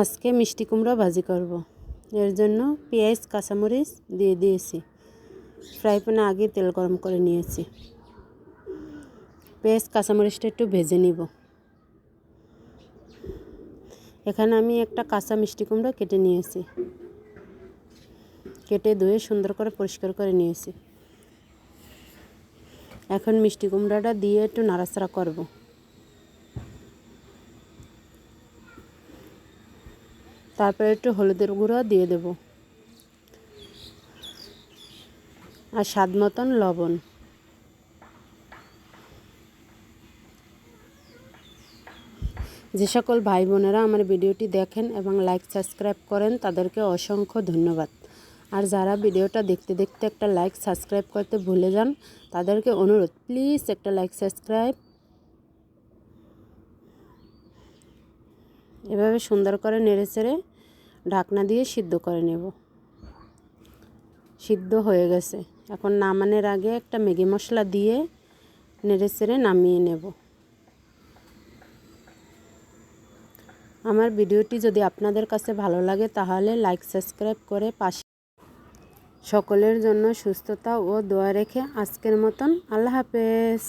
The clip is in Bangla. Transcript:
আজকে মিষ্টি কুমড়া ভাজি করব। এর জন্য পেঁয়াজ, কাঁচামরিচ দিয়ে দিয়েছি। ফ্রাই প্যানে আগে তেল গরম করে নিয়েছি। পেঁয়াজ, কাঁচামরিচটা একটু ভেজে নিব। এখানে আমি একটা কাঁচা মিষ্টি কুমড়া কেটে নিয়েছি। কেটে ধুয়ে সুন্দর করে পরিষ্কার করে নিয়েছি। এখন মিষ্টি কুমড়াটা দিয়ে একটু নাড়াচাড়া করব। তারপরে একটু হলুদের গুঁড়ো দিয়ে দেব। আর স্বাদ মতন লবণ। যে সকল ভাই বোনেরা আমার ভিডিওটি দেখেন এবং লাইক সাবস্ক্রাইব করেন, তাদেরকে অসংখ্য ধন্যবাদ। আর যারা ভিডিওটা দেখতে দেখতে একটা লাইক সাবস্ক্রাইব করতে ভুলে যান, তাদেরকে অনুরোধ প্লিজ একটা লাইক সাবস্ক্রাইব এভাবে সুন্দর করে নেড়ে চেড়ে ঢাকনা দিয়ে সিদ্ধ করে নেব। সিদ্ধ হয়ে গেছে। এখন নামানোর আগে একটা ম্যাগি মশলা দিয়ে নেড়ে চেড়ে নামিয়ে নেব। আমার ভিডিওটি যদি আপনাদের কাছে ভালো লাগে তাহলে লাইক, সাবস্ক্রাইব করে পাশে সকলের জন্য সুস্থতা ও দোয়া রেখে আজকের মতন আল্লাহ হাফেজ।